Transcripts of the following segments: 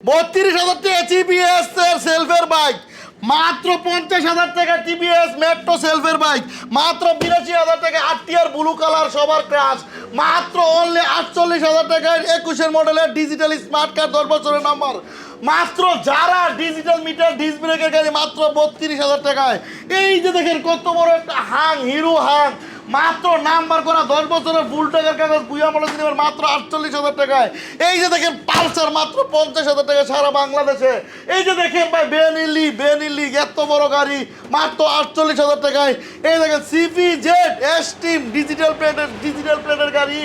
বত্রিশ হাজার টাকা টিভিএস সেলফের বাইক মাত্র পঞ্চাশ হাজার টাকা টিভিএস মেট্রো সেলফের বাইক মাত্র বিরাশি হাজার টাকা আটটিয়ার ব্লু কালার সবার ক্রাশ মাত্র অনলি আটচল্লিশ হাজার টাকায় একুশের মডেলের ডিজিটাল স্মার্ট কার্ড দশ বছরের নাম্বার মাত্র যারা ডিজিটাল মিটার ডিস ব্রেকের গাড়ি মাত্র বত্রিশ হাজার টাকায়। এই যে দেখেন কত বড় একটা হাং হিরো হাং মাত্র নাম্বার করা দশ বছরের ফুল টাকার কাগজ বুয়া সিনেমার মাত্র আটচল্লিশ হাজার টাকায়। এই যে দেখেন পালসার মাত্র পঞ্চাশ হাজার টাকা সারা বাংলাদেশে। এই যে দেখেন ভাই বেনিলি বেনিলি এত বড় গাড়ি, মাত্র আটচল্লিশ হাজার টাকায়। এই দেখেন CP Z S team digital প্লেটের ডিজিটাল প্লেটের গাড়ি,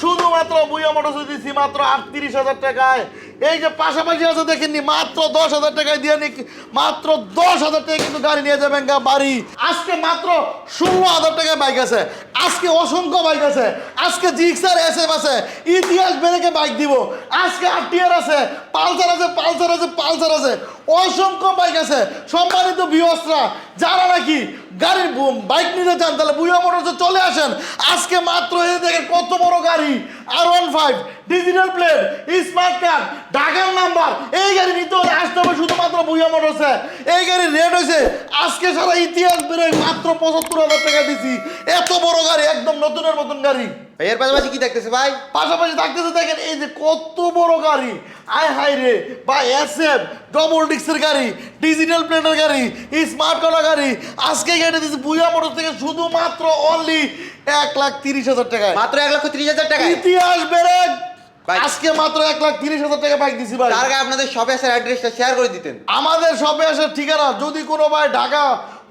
শুধুমাত্র বুয়া মোটরস দিচ্ছি মাত্র আটত্রিশ হাজার টাকায়। এই যে পাশাপাশি আছে দেখেননি মাত্র দশ হাজার টাকায় দিয়ে নি মাত্র দশ হাজার টাকা কিন্তু গাড়ি নিয়ে যাবেন গা বাড়ি। আজকে মাত্র ষোলো হাজার টাকায় বাইক আছে, আজকে অসংখ্য বাইক আছে, আজকে জিক্সার এস এফ আছে, ইতিহাস বেড়েকে বাইক দিব। আজকে আর টিয়ার আছে, পালসার আছে পালসার আছে পালসার আছে। অসংখ্য বাইক আছে। সম্মানিত বিহসরা যারা নাকি গাড়ির বাইক নিতে চান, তাহলে বুয়া মোটরসে চলে আসেন। আজকে মাত্র এই দেখেন কত বড় গাড়ি। আর one five digital plate smart card ঢাকার নাম্বার এই গাড়ি নিতে হলে আসতে হবে শুধুমাত্র বুয়া মোটরসে। এই গাড়ির রেট হয়েছে আজকে সারা ইতিহাস বেরোয় মাত্র পঁচাত্তর হাজার টাকা দিছি। এত বড় গাড়ি, একদম নতুনের মতন গাড়ি। এর পাশাপাশি কি দেখতেছে ভাই? পাশাপাশি থাকতেছে দেখেন এই যে কত বড় গাড়ি। আয় হাই রে বা এম ডবল ডিক্সের গাড়ি ডিজিটাল প্ল্যানের গাড়ি স্মার্ট কলা গাড়ি। আজকে গাড়ি দিচ্ছে বুয়া মোটর থেকে শুধুমাত্র অনলি এক লাখ তিরিশ হাজার টাকায়। মাত্র এক লক্ষ তিরিশ হাজার টাকা ইতিহাস বেড়ে। আজকে মাত্র এক লাখ তিরিশ হাজার টাকা বাইক দিছি ভাই। তার আগে আপনাদের শপে আসার অ্যাড্রেসটা শেয়ার করে দিতেন। আমাদের সবে আসার ঠিকানা যদি কোনো ভাই ঢাকা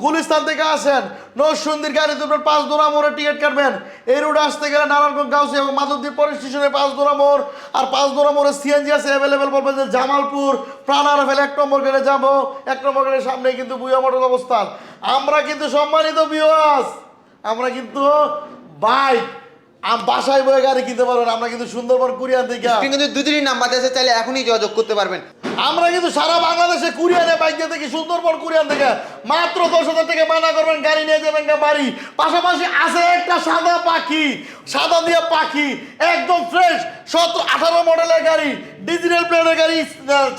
গুলিস্তান থেকে আসেন নরসুন্দির গাড়ি দুটোর পাঁচ দোড়া মোড়ে টিকিট কাটবেন। এই রোডে আসতে গেলে নারায়ণগঞ্জ গাউসি এবং মাধবদী পরে স্টেশনে পাঁচ দোড়া মোড় আর পাঁচ দোড়া মোড়ে সিএনজি আছে অ্যাভেলেবেল বলবেন যে জামালপুর প্রাণার ফেলে এক নম্বর গেটে যাব। এক নম্বর গেটের সামনে কিন্তু বুয়া মোটর অবস্থান। আমরা কিন্তু সম্মানিত বিওয়াস আমরা কিন্তু বাইক বাসায় বয়ে গাড়ি কিনতে পারবেন আমরা কিন্তু সুন্দরবন কুরিয়ান থেকে আপনি কিন্তু দুদিনই নাম্বার দিয়েছে চাইলে এখনই যোগাযোগ করতে পারবেন। আমরা কিন্তু সারা বাংলাদেশে কুরিয়ানে বাইক দিয়ে দেখি সুন্দরবন কুরিয়ান থেকে। মাত্র দশ হাজার টাকা মানা করবেন গাড়ি নিয়ে যাবেন বাড়ি। পাশাপাশি আছে একটা সাদা পাখি সাদা দিয়ে পাখি একদম ফ্রেশ সতেরো আঠারো মডেলের গাড়ি ডিজিটাল প্লেটের গাড়ি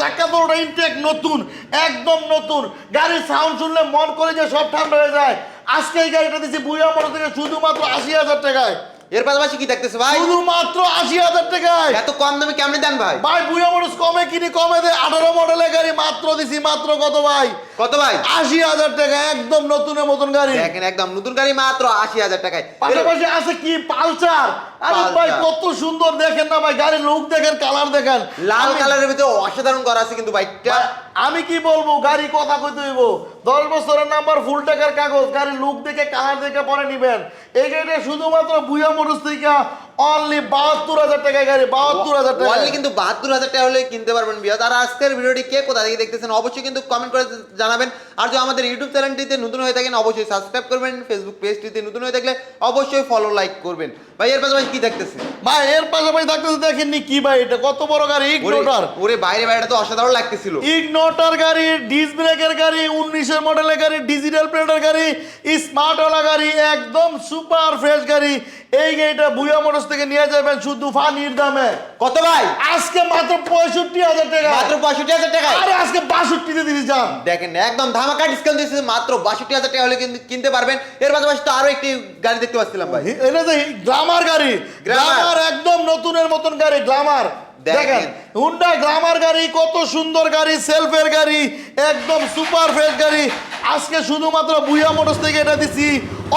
চাক্কা দৌড়া ইনটেক নতুন একদম নতুন। গাড়ির সাউন্ড শুনলে মন করে যে সব ঠান্ডা হয়ে যায়। আজকে এই গাড়িটা দিচ্ছি বুয়া মোটর থেকে শুধুমাত্র আশি হাজার টাকায়। এর পাশাপাশি কি দেখতেছে ভাই? শুধুমাত্র আশি হাজার টাকায়। এত কম দামে কেমনি দেন ভাই? ভাই বুয়া মানুষ কমে কিনি কমে দেয় আঠারো মডেলের গাড়ি মাত্র দিছি মাত্র কত ভাই? কত ভাই? আশি হাজার টাকা একদম নতুনের মতন গাড়ি। দেখেন একদম নতুন গাড়ি মাত্র আশি হাজার টাকায়। পাশাপাশি আছে কি? পালসার। আরে ভাই কত সুন্দর দেখেন না ভাই গাড়ির লুক দেখেন কালার দেখেন। লাল কালারের ভিতরে অসাধারণ করা আছে কিন্তু বাইকটা ভাই, আমি কি বলব? গাড়ি কথা কইতে হইব। দশ বছরের নাম্বার ফুল টাকার কাগজ। গাড়ির লুক দেখে কালার দেখে পরে নিবেন। এই গাড়িটা শুধুমাত্র বুয়া মোটরস থেকে অনলি বাহাত্তর হাজার টাকায় গাড়ি বাহাত্তর হাজার টাকা ওয়ানলি কিন্তু বাহাত্তর হাজার টাকা হলে কিনতে পারবেন বিয়া আর আজকের ভিডিওটি কে কোথা থেকে দেখতেছেন অবশ্যই কিন্তু কমেন্ট করে জানাবেন। আর যদি আমাদের ইউটিউব চ্যানেলটিতে নতুন হয়ে থাকেন অবশ্যই সাবস্ক্রাইব করবেন। ফেসবুক পেজটিতে নতুন হয়ে থাকলে অবশ্যই ফলো লাইক করবেন। ভাই এর পাশাপাশি কি দেখতেছে ভাই এর পাশাপাশি থাকতেছে দেখেননি কি ভাই এটা? কত বড় গাড়ি ইগনোটার ওরে বাইরে বাইরে তো অসাধারণ লাগতেছিল। ইগনোটার গাড়ি ডিস ব্রেকের গাড়ি উনিশের মডেলের গাড়ি ডিজিটাল প্লেটের গাড়ি স্মার্ট ওলা গাড়ি একদম সুপার ফ্রেশ গাড়ি। এই গাড়িটা বুয়া মোটরস থেকে নিয়ে যাবেন শুধু ফানির দামে। কত ভাই? আজকে মাত্র পঁয়ষট্টি হাজার টাকা। মাত্র পঁয়ষট্টি হাজার টাকায়? আরে আজকে বাষট্টিতে দিদি যান দেখেন একদম ধামাকা ডিসকাউন্ট দিয়েছে মাত্র বাষট্টি হাজার টাকা হলে কিন্তু কিনতে পারবেন। এর পাশাপাশি তো আরও একটি গাড়ি দেখতে পাচ্ছিলাম ভাই। এটা যে গ্লামার গাড়ি। গ্লামার একদম নতুনের মতন গাড়ি গ্লামার। দেখেন। দেখেন হুন্ডা গ্লামার গাড়ি কত সুন্দর গাড়ি সেলফের গাড়ি একদম সুপার ফ্রেশ গাড়ি। আজকে শুধুমাত্র বুয়া মোটরস থেকে এটা দিছি।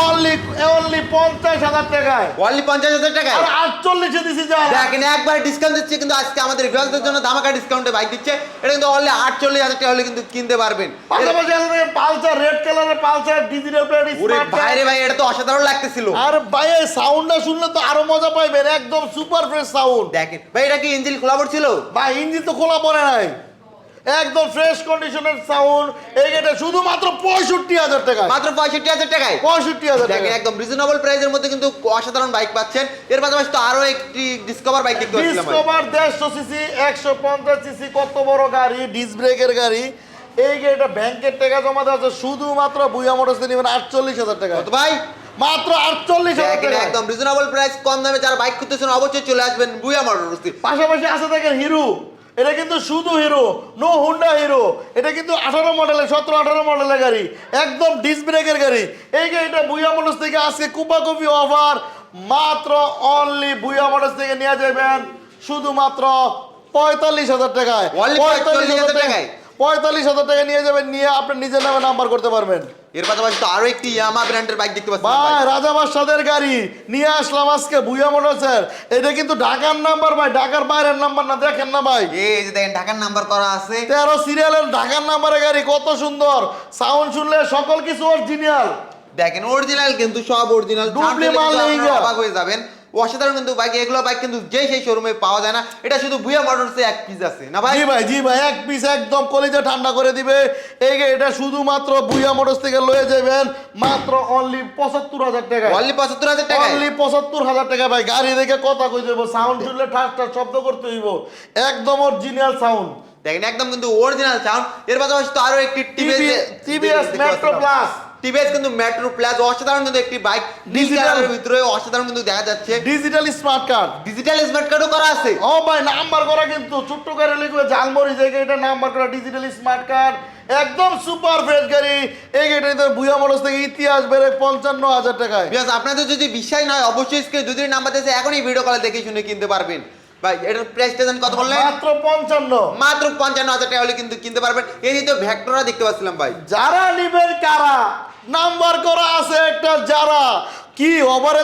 অনলি অনলি পঞ্চাশ হাজার টাকায়। পঞ্চাশ হাজার টাকায়? আর আটচল্লিশে দিছি যা দেখেন একবার ডিসকাউন্ট দিচ্ছে কিন্তু আজকে আমাদের ভিউয়ারদের জন্য ধামাকা ডিসকাউন্টে বাইক দিচ্ছে। এটা কিন্তু অনলি আটচল্লিশ হাজার টাকা হলে কিন্তু কিনতে পারবেন। পাশাপাশি পালসার রেড কালারের পালসার ডিজিটাল প্লেট ভাই এটা তো অসাধারণ লাগতেছিল। আর ভাই সাউন্ডটা শুনলে তো আরও মজা পাইবেন একদম সুপার ফ্রেশ সাউন্ড দেখেন ভাই এটা কি ইঞ্জিন খোলা পড়ছিল? ভাই ইঞ্জিন তো খোলা পড়ে নাই। একদম ফ্রেশ কন্ডিশনের সাউন্ড এই গাড়িটা শুধুমাত্র পঁয়ষট্টি হাজার টাকা। মাত্র পঁয়ষট্টি হাজার টাকায়? পঁয়ষট্টি হাজার টাকা। একদম রিজনেবল প্রাইসের মধ্যে কিন্তু অসাধারণ বাইক পাচ্ছেন। এর পাশাপাশি তো আরও একটি ডিসকভার বাইক দেখতে ডিসকভার দেড়শো সিসি একশো পঞ্চাশ সিসি কত বড় গাড়ি ডিস ব্রেকের গাড়ি। এই গাড়িটা ব্যাংকের টাকা জমা দেওয়া আছে শুধুমাত্র বুয়া মোটরসে নেবেন আটচল্লিশ হাজার টাকা। ভাই? মাত্র আটচল্লিশ হাজার টাকা। একদম রিজনেবল প্রাইস কম দামে যারা বাইক খুঁজতেছেন অবশ্যই চলে আসবেন বুয়া মোটরস পাশাপাশি আছে দেখেন হিরো। এটা কিন্তু শুধু হিরো নো হুন্ডা হিরো এটা কিন্তু আঠারো মডেলের সতেরো আঠারো মডেলের গাড়ি একদম ডিস ব্রেকের গাড়ি। এই গাড়িটা বুয়া মোটরস থেকে আজকে কুপা কপি অফার মাত্র অনলি বুয়া মোটরস থেকে নিয়ে যাবেন শুধুমাত্র পঁয়তাল্লিশ হাজার টাকায়। পঁয়তাল্লিশ হাজার টাকায়? পঁয়তাল্লিশ হাজার টাকা নিয়ে যাবেন নিয়ে আপনি নিজের নামে নাম্বার করতে পারবেন। এর পাশাপাশি তো আরও একটি ইয়ামা ব্র্যান্ডের বাইক দেখতে পাচ্ছি ভাই। রাজা বাদশাদের গাড়ি। নিয়ে আসলাম আজকে ভুইয়া মোটরসের এটা কিন্তু ঢাকার নাম্বার ভাই ঢাকার বাইরের নাম্বার না দেখেন না ভাই। এই যে দেখেন ঢাকার নাম্বার করা আছে। তেরো সিরিয়ালের ঢাকার নাম্বারের গাড়ি কত সুন্দর। সাউন্ড শুনলে সকল কিছু অরিজিনাল দেখেন অরিজিনাল কিন্তু সব অরিজিনাল ডুবলি মাল নেই হয়ে যাবেন। অসাধারণ কিন্তু বাইক এগুলো বাইক কিন্তু যে সেই শোরুমে পাওয়া যায় না। এটা শুধু ভুয়া মোটরসে এক পিস আছে। না ভাই? জি ভাই জি ভাই এক পিস একদম কলিজা ঠান্ডা করে দিবে। এই যে এটা শুধুমাত্র ভুইয়া মোটরস থেকে লয়ে যাবেন মাত্র অনলি পঁচাত্তর হাজার টাকা। অনলি পঁচাত্তর হাজার টাকা অনলি পঁচাত্তর হাজার টাকা ভাই গাড়ি দেখে কথা কই দেবো সাউন্ড শুনলে ঠাস ঠাস শব্দ করতে হইব। একদম অরিজিনাল সাউন্ড দেখেন একদম কিন্তু অরিজিনাল সাউন্ড এর পাশাপাশি তো আরও একটি TVS TVS Metro Plus TVS কিন্তু মেট্রো প্লাস অসাধারণ কিন্তু একটি বাইক ডিজিটাল ভিতরে অসাধারণ কিন্তু দেখা যাচ্ছে। Digital smart card digital smart কার্ডও করা আছে। ও ভাই নাম্বার করা কিন্তু। ছোট্ট করে লিখবে ঝালমরি জায়গায় এটা নাম্বার করা ডিজিটাল স্মার্ট কার্ড একদম সুপার ফ্রেশ গাড়ি। এই গাড়িতে বুয়া মোটরস থেকে ইতিহাস বেড়ে পঞ্চান্ন হাজার টাকায়। আপনাদের যদি বিশ্বাস নয় অবশ্যই স্ক্রিনে যদি নাম্বার দিয়েছে এখনই ভিডিও কলে দেখে শুনে কিনতে পারবেন। ভাই এটার কত বললেন? মাত্র পঞ্চান্ন। মাত্র পঞ্চান্ন হাজার টাকা হলে কিন্তু কিনতে পারবেন। এই তো দেখতে পাচ্ছিলাম ভাই। যারা নিবেন কারা? নাম্বার করা আছে একটা যারা। কি ওভারে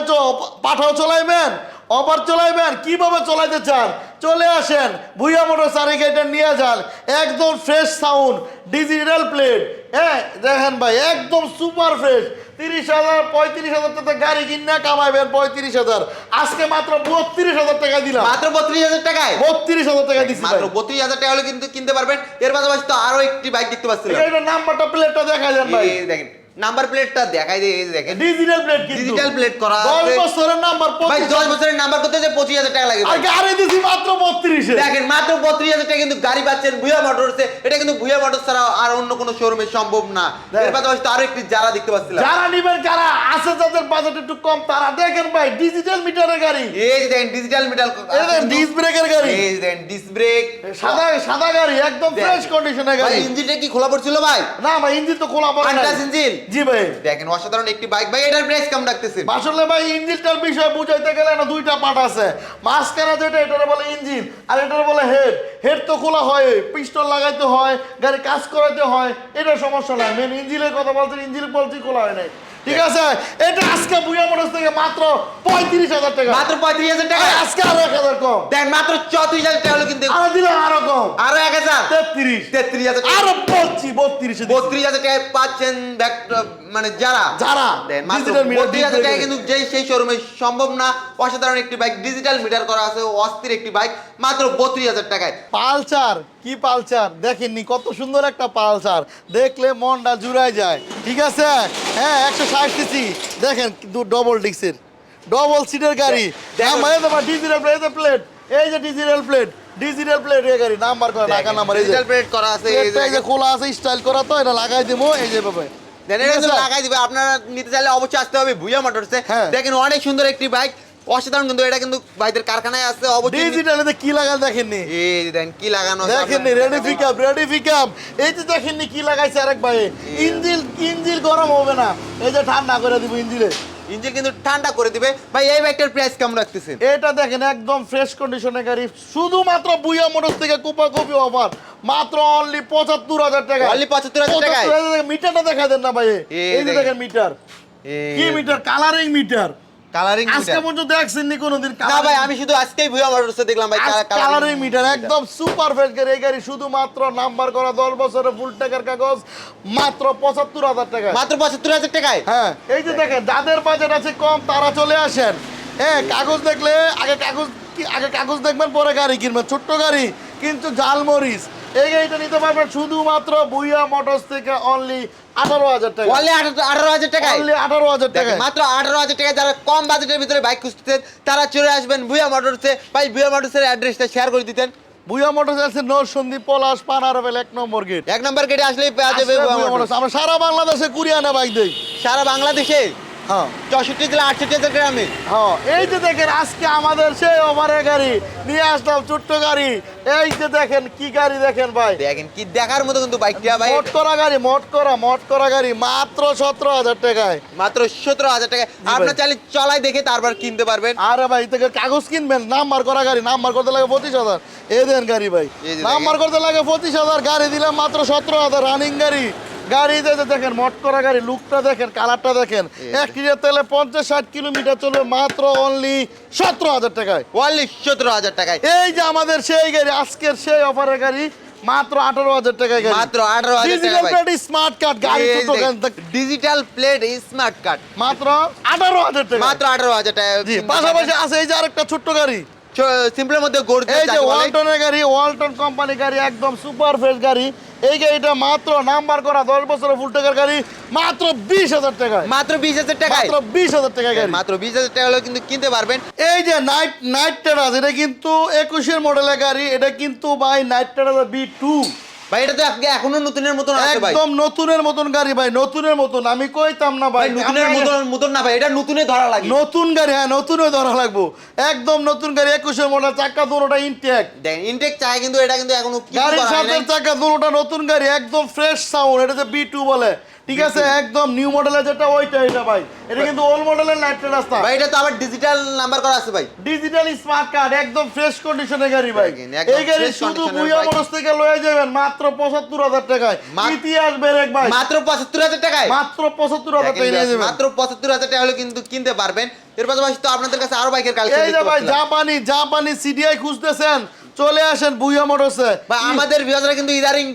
পাঠাও চলাইবেন? ওভার চলাইবেন? কীভাবে চলাইতে চান? চলে আসেন ভুইয়া মোটর সারি গাড়িটা নিয়ে যান। একদম ফ্রেশ সাউন্ড ডিজিটাল প্লেট হ্যাঁ দেখেন ভাই একদম সুপার ফ্রেশ তিরিশ হাজার পঁয়ত্রিশ হাজার টাকা গাড়ি কিনে কামাইবেন পঁয়ত্রিশ হাজার। আজকে মাত্র বত্রিশ হাজার টাকা দিলাম। মাত্র বত্রিশ হাজার টাকায়? বত্রিশ হাজার টাকা দিচ্ছি মাত্র বত্রিশ হাজার টাকা হলে কিন্তু কিনতে পারবেন। এর পাশাপাশি তো আরও একটি বাইক দেখতে পাচ্ছিলাম। এটা নাম্বারটা প্লেটটা দেখা যান ভাই। দেখেন। নাম্বার প্লেটটা দেখাই দিয়ে দেখেন। ডিজিটাল প্লেট কিন্তু। ডিজিটাল প্লেট করা দশ আছে। বছরের নাম্বার ভাই পঁচিশ দশ বছরের নাম্বার করতে যে পঁচিশ হাজার টাকা লাগে আর গাড়ি দিছি মাত্র বত্রিশে। দেখেন মাত্র বত্রিশ হাজার টাকা কিন্তু গাড়ি পাচ্ছেন ভুয়া মোটরসে এটা কিন্তু ভুয়া মোটর ছাড়া আর অন্য কোনো শোরুমে সম্ভব না। এর পাশাপাশি তো আরও একটি যারা দেখতে পাচ্ছিলাম। যারা নিবেন কারা আছে যাদের বাজেট একটু কম তারা দেখেন ভাই ডিজিটাল মিটারের গাড়ি। এই যে দেখেন ডিজিটাল মিটার ডিস ব্রেকের গাড়ি। এই যে দেখেন ডিস ব্রেক সাদা সাদা গাড়ি একদম। ফ্রেশ কন্ডিশনের ভাই গাড়ি। ইঞ্জিনটা কি খোলা পড়ছিল ভাই? না ভাই ইঞ্জিন তো খোলা পড়ে না ইঞ্জিন? জি ভাই। দেখেন অসাধারণ একটি বাইক ভাই এটার প্রাইস কম রাখতেছেন আসলে ভাই ইঞ্জিনটার বিষয় বুঝাইতে গেলে না দুইটা পার্ট আছে। মাঝখানে যেটা এটারে বলে ইঞ্জিন আর এটারে বলে হেড হেড তো খোলা হয় পিস্টল লাগাইতে হয় গাড়ি কাজ করাইতে হয় এটা সমস্যা নাই। মেন ইঞ্জিনের কথা বলছেন ইঞ্জিন বলছি খোলা হয় নাই। ঠিক আছে? এটা আজকে বুয়া মোটরস থেকে মাত্র পঁয়ত্রিশ হাজার টাকা। মাত্র পঁয়ত্রিশ হাজার টাকা? আজকে আরও এক হাজার কম। দেখ মাত্র চৌত্রিশ হাজার টাকা হলো কিন্তু আরও দিলাম আরও কম। আরও এক হাজার? তেত্রিশ। তেত্রিশ হাজার আরও বলছি বত্রিশ বত্রিশ হাজার টাকা পাচ্ছেন back- মানে যারা যারা বত্রিশ হাজার টাকা কিন্তু যেই সেই শোরুমে সম্ভব না অসাধারণ একটি বাইক ডিজিটাল মিটার করা আছে অস্থির একটি বাইক মাত্র বত্রিশ হাজার টাকায়। পালসার কি পালসার? দেখেননি কত সুন্দর একটা পালসার। দেখলে মনটা জুড়ায় যায়। ঠিক আছে? হ্যাঁ একশো ষাট সিসি দেখেন ডবল ডিক্সের ডবল সিটের গাড়ি। দেখো। ডিজিটাল প্লেট প্লেট এই যে ডিজিটাল প্লেট ডিজিটাল প্লেট এই গাড়ি। নাম্বার করা ঢাকা নাম্বার ডিজিটাল প্লেট করা আছে এই যে খোলা আছে স্টাইল করা তো এটা লাগাই দেবো এই যে ভাবে। কিন্তু লাগাই দিবে। আপনারা নিতে চাইলে অবশ্যই আসতে হবে মোটরসে। হ্যাঁ। দেখেন অনেক সুন্দর একটি বাইক। অসাধারণ কিন্তু এটা কিন্তু ভাইদের কারখানায় আছে। অবশ্যই ডিজিটাল কি লাগাল দেখেননি? এই দেখেন কি লাগানো দেখেননি রেডি পিকআপ রেডি পিকআপ এই যে দেখেননি কি লাগাইছে আরেক ভাই। ইঞ্জিল ইঞ্জিল গরম হবে না। এই যে ঠান্ডা করে দিব ইঞ্জিলে। ইঞ্জিন কিন্তু ঠান্ডা করে দিবে। ভাই এই বাইকটার প্রাইস কেমন রাখতেছেন? এটা দেখেন একদম ফ্রেশ কন্ডিশনে গাড়ি। শুধুমাত্র বুইয়া মোটর থেকে কুপা কপি অফার মাত্র অনলি পঁচাত্তর হাজার টাকা। অনলি 75,000 হাজার 75,000 টাকা। মিটারটা দেখা দেন না ভাই। এই যে। দেখেন। মিটার। কি মিটার? কালারিং মিটার কালারিং আজকে পর্যন্ত দেখছেন নি কোনোদিন না ভাই আমি শুধু আজকেই ভুয়া মোটরসে দেখলাম ভাই কালারিং মিটার একদম সুপার ফ্রেশ গাড়ি এই গাড়ি শুধুমাত্র নাম্বার করা দশ বছরের ফুল টাকার কাগজ মাত্র পঁচাত্তর হাজার টাকা মাত্র পঁচাত্তর হাজার টাকায়? হ্যাঁ এই যে দেখেন যাদের বাজেট আছে কম তারা চলে আসেন। হ্যাঁ কাগজ দেখলে আগে কাগজ কি আগে কাগজ দেখবেন পরে গাড়ি কিনবেন ছোট্ট গাড়ি কিন্তু জালমরিচ এই গাড়িটা নিতে পারবেন শুধুমাত্র বুইয়া মোটরস থেকে অনলি আঠারো হাজার টাকা। অনলি আঠারো হাজার টাকা অনলি আঠারো হাজার টাকা মাত্র আঠারো হাজার টাকা যারা কম বাজেটের ভিতরে বাইক খুঁজতেছেন তারা চলে আসবেন ভুয়া মোটরসে ভাই ভুয়া মোটরসের অ্যাড্রেসটা শেয়ার করে দিতেন। মোটরস আছে নর সন্দীপ পলাশ পানারবেল এক নম্বর গেট এক নম্বর গেটে আসলেই পেয়ে যাবে আমরা সারা বাংলাদেশে কুরিয়ানা বাইক দেই। সারা বাংলাদেশে? হ্যাঁ। চৌষট্টি জেলা আটষট্টি হাজার গ্রামে। হ্যাঁ এই যে দেখেন আজকে আমাদের সেই ওভারের গাড়ি নিয়ে আসলাম ছোট্ট গাড়ি। এই যে দেখেন কি গাড়ি দেখেন ভাই। দেখেন কি দেখার মতো কিন্তু বাইকটা ভাই। মোট করা গাড়ি মোট করা মোট করা গাড়ি মাত্র সতেরো হাজার টাকায়। মাত্র সতেরো হাজার টাকা আপনার চাইলে চলাই দেখে তারপর কিনতে পারবেন। আরে ভাই থেকে কাগজ কিনবেন নাম্বার করা গাড়ি নাম্বার করতে লাগে পঁচিশ হাজার। এ দেন গাড়ি ভাই। নাম্বার করতে লাগে পঁচিশ হাজার গাড়ি দিলাম মাত্র সতেরো হাজার রানিং গাড়ি। গাড়ি যে যে দেখেন মট করা গাড়ি লুকটা দেখেন কালারটা দেখেন এক লিটার তেলে পঞ্চাশ ষাট কিলোমিটার চলবে মাত্র অনলি সতেরো হাজার টাকায়। ওয়ানলি সতেরো হাজার টাকায়। এই যে আমাদের সেই গাড়ি আজকের সেই অফারের গাড়ি মাত্র আঠারো হাজার টাকায় মাত্র আঠারো টাকা ভাই। স্মার্ট কার্ড গাড়ি ডিজিটাল প্লেট স্মার্ট কার্ড মাত্র আঠারো হাজার টাকা মাত্র আঠারো হাজার টাকা পাশাপাশি আছে এই যে আরেকটা ছোট্ট গাড়ি। সিম্পলের মধ্যে গড়তে এই যে ওয়ালটনের গাড়ি ওয়ালটন কোম্পানি গাড়ি একদম সুপার ফ্রেশ গাড়ি। এই গাড়িটা মাত্র নাম্বার করা দশ বছরের ফুল টাকার গাড়ি মাত্র বিশ হাজার টাকায়। মাত্র বিশ হাজার টাকা মাত্র বিশ হাজার টাকা গাড়ি। মাত্র বিশ হাজার টাকা হলেও কিন্তু কিনতে পারবেন। এই যে নাইট নাইট টেরাস এটা কিন্তু একুশের মডেলের গাড়ি এটা কিন্তু বাই নাইট টেরাস বি টু ভাই এটা তো আজকে এখনও নতুনের মতন আছে ভাই। একদম নতুনের মতন গাড়ি ভাই নতুনের মতন আমি কইতাম না ভাই। নতুনের মতন মতন না ভাই এটা নতুনে ধরা লাগে নতুন গাড়ি হ্যাঁ নতুনে ধরা লাগবো। একদম নতুন গাড়ি একুশের মডেল চাকা দুটোটা ইনটেক দেন ইনটেক চাই কিন্তু এটা কিন্তু এখনও গাড়ির সাথে চাকা দুটোটা নতুন গাড়ি একদম ফ্রেশ সাউন্ড এটা যে বি টু বলে। ঠিক আছে একদম নিউ মডেলের যেটা ওইটা এটা ভাই। এটা কিন্তু ওল্ড মডেলের নাইট রাস্তা। ভাই এটা তো আবার ডিজিটাল নাম্বার করা আছে ভাই। ডিজিটাল স্মার্ট কার্ড একদম ফ্রেশ কন্ডিশনের গাড়ি ভাই। এই গাড়ি শুধু বুয়া bike। থেকে লয়ে যাবেন মাত্র পঁচাত্তর হাজার টাকায়। মা- ইতিহাস বেরেক ভাই। মাত্র পঁচাত্তর হাজার টাকায়? মাত্র পঁচাত্তর হাজার দেখেন টাকা নিয়ে যাবেন। মাত্র পঁচাত্তর হাজার টাকা হলে কিন্তু কিনতে পারবেন। এর পাশাপাশি তো আপনাদের কাছে আরও বাইকের কালেকশন এই যে ভাই জাপানি জাপানি সিডিআই খুঁজতেছেন। চলে আসেন বুয়া মোটরসে। বা আমাদের ভিউয়াররা কিন্তু ইদারিং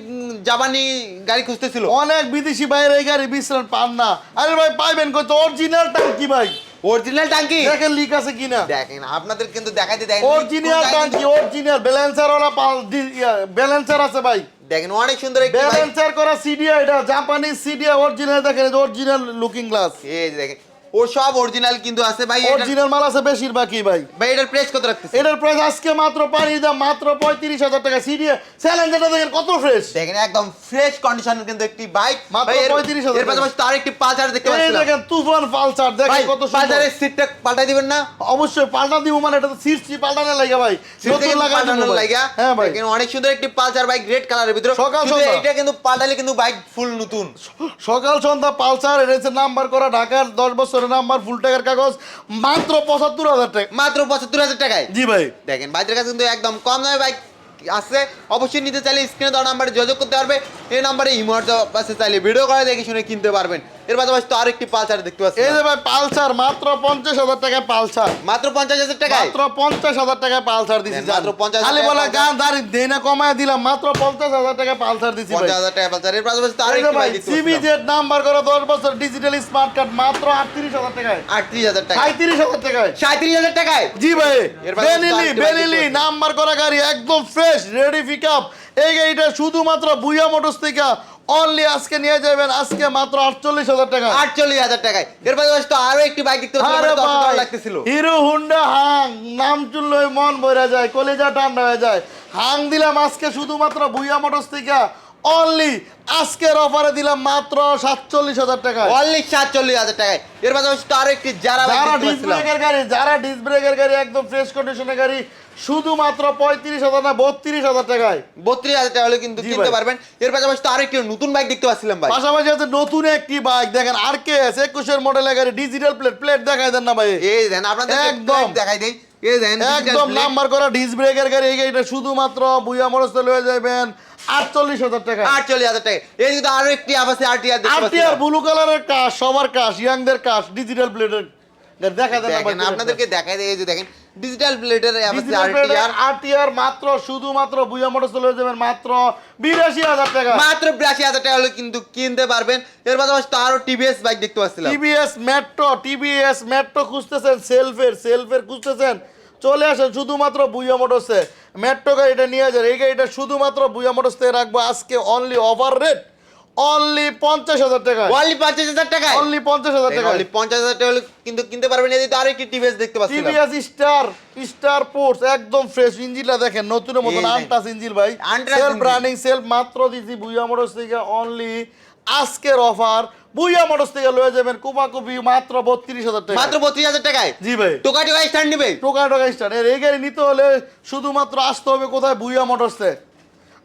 জাপানি গাড়ি খুঁজতেছিল। অনেক বিদেশি বাইরে এই গাড়ি বিশ্রাম পান না। আরে ভাই পাইবেন কই তো? অরিজিনাল টাঙ্কি ভাই। অরিজিনাল টাঙ্কি দেখেন লিক আছে কিনা। দেখেন আপনাদের কিন্তু দেখাইতে দেখেন অরিজিনাল টাঙ্কি অরিজিনাল ব্যালেন্সার ওরা ব্যালেন্সার আছে ভাই। দেখেন অনেক সুন্দর ব্যালেন্সার করা সিডিআই এটা জাপানিজ সিডিআই অরিজিনাল দেখেন অরিজিনাল লুকিং গ্লাস এই দেখেন ও সব অরিজিনাল কিন্তু আছে ভাই অরিজিনাল মাল আছে বেশিরভাগই ভাই। ভাই এটার প্রাইস কত রাখতেছে এটার প্রাইস আজকে মাত্র দাম মাত্র পঁয়ত্রিশ হাজার টাকা। চ্যালেঞ্জারটা দেখেন কত ফ্রেশ দেখেন একদম ফ্রেশ কন্ডিশনের কিন্তু একটি বাইক মাত্র এর- 35,000 এর পাশাপাশি তার একটি পালসার দেখতে পাচ্ছিলাম। দেখেন তুফান পালসার দেখেন কত পালসারের সিটটা পাল্টাই দিবেন না? অবশ্যই পাল্টা দিব মানে এটা তো সিট পাল্টানো লাগে ভাই। নতুন ভাই। লাগা হ্যাঁ ভাই। অনেক সুন্দর একটি পালসার বাইক রেড কালারের ভিতরে। সকাল সন্ধ্যা। এটা কিন্তু পাল্টালে কিন্তু বাইক ফুল নতুন। সকাল সন্ধ্যা পালসার হচ্ছে নাম্বার করা ঢাকার দশ বছরের নাম্বার ফুল টাকার কাগজ মাত্র পঁচাত্তর হাজার টাকা। মাত্র পঁচাত্তর হাজার টাকায়? জি ভাই। দেখেন বাইকের কাছে কিন্তু একদম কম দামে বাইক আছে। অবশ্যই নিতে চাইলে স্ক্রিনে দেওয়া নাম্বারে যোগাযোগ করতে পারবে। এই নাম্বারে ইমোর পাশে চাইলে ভিডিও করে দেখে শুনে কিনতে পারবেন। এর পাশাপাশি তো আরেকটি পালসার দেখতে পাচ্ছি এই যে ভাই পালসার মাত্র পঞ্চাশ হাজার টাকায় পালসার। মাত্র পঞ্চাশ হাজার টাকায়? মাত্র পঞ্চাশ হাজার টাকায় পালসার দিছি মাত্র 50,000 খালি বলে গান দাঁড়ি দেই না কমায় দিলাম মাত্র পঞ্চাশ হাজার টাকায় পালসার দিছি পঞ্চাশ হাজার টাকা পালসার। এর পাশাপাশি তো আরেকটি দেখতে সিবি জেড নাম্বার করা দশ বছর ডিজিটাল স্মার্ট কার্ড মাত্র আটত্রিশ হাজার টাকায়। আটত্রিশ হাজার টাকা সাঁত্রিশ হাজার টাকায়। সাঁত্রিশ হাজার টাকায়? জি ভাই নাম্বার করা গাড়ি একদম ফ্রেশ রেডি পিক আপ এই গাড়িটা শুধুমাত্র বুয়া মোটরস থেকে অনলি আজকে নিয়ে যাবেন আজকে মাত্র আটচল্লিশ হাজার টাকা। আটচল্লিশ হাজার টাকায়। এর পাশাপাশি তো আরও একটি বাইক দেখতে লাগতেছিল। হিরো হুন্ডা হাং নাম চুললে মন বইরা যায় কলেজা ঠান্ডা হয়ে যায়। হাং দিলাম আজকে শুধুমাত্র বুয়া মোটরস থেকে। অনলি আজকের অফারে দিলাম মাত্র সাতচল্লিশ হাজার টাকা অনলি সাতচল্লিশ হাজার টাকায়। এর পাশাপাশি তো আরও একটি যারা যারা ডিস ব্রেকের গাড়ি যারা ডিস ব্রেকের গাড়ি একদম ফ্রেশ কন্ডিশনের গাড়ি শুধুমাত্র পঁয়ত্রিশ হাজার না বত্রিশ হাজার টাকায়। বত্রিশ হাজার টাকা হলে কিন্তু কিনতে পারবেন। এর পাশাপাশি তো আরেকটি নতুন বাইক দেখতে পাচ্ছিলাম ভাই। পাশাপাশি আছে নতুন একটি বাইক দেখেন আর কে আছে একুশের মডেলের গাড়ি ডিজিটাল প্লেট প্লেট দেখাই দেন না ভাই। এই দেন আপনাদের একদম। দেখাই দেই। একদম নাম্বার করা ডিস ব্রেকের গাড়ি এই গাড়িটা শুধুমাত্র বুয়া লয়ে যাবেন আটচল্লিশ হাজার টাকা আটচল্লিশ হাজার টাকা। এই কিন্তু আরও একটি আবাসে আরটিআর আরটিআর ব্লু কালারের কাশ সবার কাশ ইয়াংদের কাশ ডিজিটাল প্লেটের দেখা দেন আপনাদেরকে দেখাই দেই এই যে দেখেন ডিজিটাল প্লেটের আরটিআর মাত্র শুধুমাত্র বুয়া মরস্তে লয়ে যাবেন মাত্র বিরাশি হাজার টাকা। মাত্র বিরাশি হাজার টাকা হলে কিন্তু কিনতে পারবেন। এর পাশাপাশি তো আরও টিভিএস বাইক দেখতে পাচ্ছিলাম। টিভিএস মেট্রো টিভিএস মেট্রো খুঁজতেছেন সেলফের সেলফের খুঁজতেছেন। চলে আসেন শুধুমাত্র বুয়া মোটরসে মেট্রো গাড়িটা নিয়ে যান এই গাড়িটা শুধুমাত্র বুয়া মোটরস থেকে রাখব। আজকে অনলি ওভার রেট অনলি পঞ্চাশ হাজার টাকা অনলি পঞ্চাশ হাজার টাকায়? অনলি পঞ্চাশ হাজার টাকা অনলি পঞ্চাশ হাজার টাকা কিন্তু কিনতে পারবেন এই যে তো আরও টিভিএস দেখতে পাচ্ছিলাম। টিভিএস স্টার স্টার পোর্টস একদম ফ্রেশ ইঞ্জিনটা দেখেন নতুনের মতন আনটাস ইঞ্জিন ভাই। সেলফ। রানিং সেলফ মাত্র দিছি বুয়া মোটরস থেকে অনলি আজকের অফার বুইয়া মোটরস থেকে লয়ে যাবেন কুপাকুপি মাত্র বত্রিশ হাজার টাকা মাত্র বত্রিশ হাজার টাকায়? জি ভাই। টোকা টোকা স্ট্যান্ড নিবে? টোকা টোকা স্টার্ট এর এই গাড়ি নিতে হলে শুধুমাত্র আসতে হবে কোথায়? বুইয়া মোটরসে আর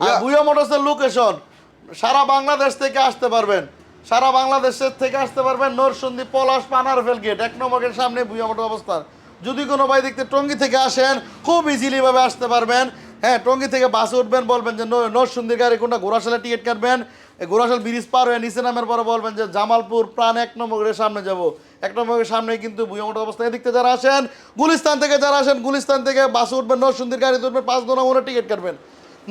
বুইয়া- বুইয়া মোটরসের লোকেশন সারা বাংলাদেশ থেকে আসতে পারবেন। সারা বাংলাদেশের থেকে আসতে পারবেন নরসন্দী পলাশ পানারফেল গেট এক নম্বরের সামনে বুইয়া মোটর অবস্থান। যদি কোনো ভাই দেখতে টঙ্গি থেকে আসেন, খুব ইজিলিভাবে আসতে পারবেন। হ্যাঁ টঙ্গি থেকে বাসে উঠবেন, বলবেন যে নরসন্দির গাড়ি কোনটা? ঘোড়াশালে টিকিট কাটবেন? এই ঘোড়াশাল ব্রিজ পার হয়ে নিচে নামের পরে বলবেন যে, জামালপুর প্রাণ এক নম্বরের সামনে যাব। এক নম্বরের সামনে কিন্তু বুয়ামোট অবস্থায় দেখতে যারা আসেন, গুলিস্তান থেকে যারা আসেন, গুলিস্তান থেকে বাসে উঠবেন নরসন্দির গাড়ি উঠবেন, পাঁচ দোনা টিকিট কাটবেন।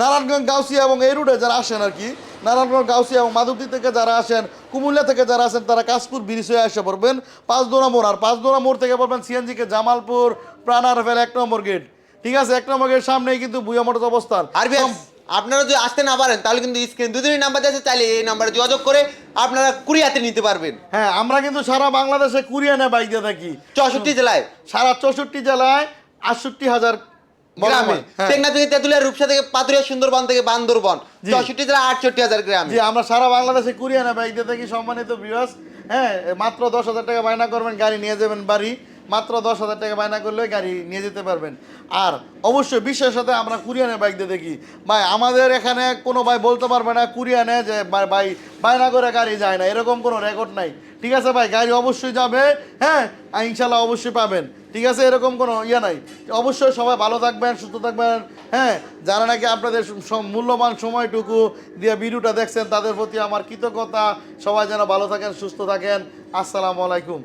নারায়ণগঞ্জ গাউসিয়া এবং এই রুটে যারা আসেন আর কি নারায়ণগঞ্জ গাউসিয়া এবং মাধবদী থেকে যারা আসেন কুমিল্লা থেকে যারা আসেন তারা কাশপুর ব্রিজ হয়ে আসে পড়বেন পাঁচ দোনা মোড়। আর পাঁচ দোনা মোড় থেকে পড়বেন সিএনজিকে জামালপুর প্রাণার ফেল এক নম্বর গেট। ঠিক আছে এক নম্বর গেট সামনেই কিন্তু বুয়া মোটর অবস্থান। আর আপনারা যদি আসতে না পারেন তাহলে কিন্তু স্ক্রিন দুদিনই নাম্বার আছে চাইলে এই নাম্বারে যোগাযোগ করে আপনারা কুড়িয়াতে নিতে পারবেন। হ্যাঁ আমরা কিন্তু সারা বাংলাদেশে কুরিয়ানে বাইক দিয়ে থাকি। চৌষট্টি জেলায়। সারা চৌষট্টি জেলায় আটষট্টি হাজার গ্রামে। হ্যাঁ। টেকনা থেকে তেঁতুলিয়া রূপসা থেকে পাতুরিয়া সুন্দরবন থেকে বান্দরবন। চৌষট্টি জেলা আটষট্টি হাজার গ্রাম। জি আমরা সারা বাংলাদেশে কুরিয়ানে বাইক দিয়ে থাকি সম্মানিত বিবাস হ্যাঁ মাত্র দশ হাজার টাকা বায়না করবেন গাড়ি নিয়ে যাবেন বাড়ি। মাত্র দশ হাজার টাকা বায়না করলে গাড়ি নিয়ে যেতে পারবেন। আর অবশ্যই বিশ্বের সাথে আমরা কুরিয়ানে বাইক দিয়ে দেখি। ভাই, আমাদের এখানে কোনো ভাই বলতে পারবে না কুরিয়ানে যে ভাই- বায়না করে গাড়ি যায় না, এরকম কোনো রেকর্ড নাই। ঠিক আছে ভাই, গাড়ি অবশ্যই যাবে হ্যাঁ ইনশাল্লাহ অবশ্যই পাবেন। ঠিক আছে, এরকম কোনো ইয়ে নাই। অবশ্যই সবাই ভালো থাকবেন, সুস্থ থাকবেন হ্যাঁ যারা নাকি আপনাদের মূল্যবান সময়টুকু দিয়ে ভিডিওটা দেখছেন, তাদের প্রতি আমার কৃতজ্ঞতা। সবাই যেন ভালো থাকেন, সুস্থ থাকেন। আসসালামু আলাইকুম।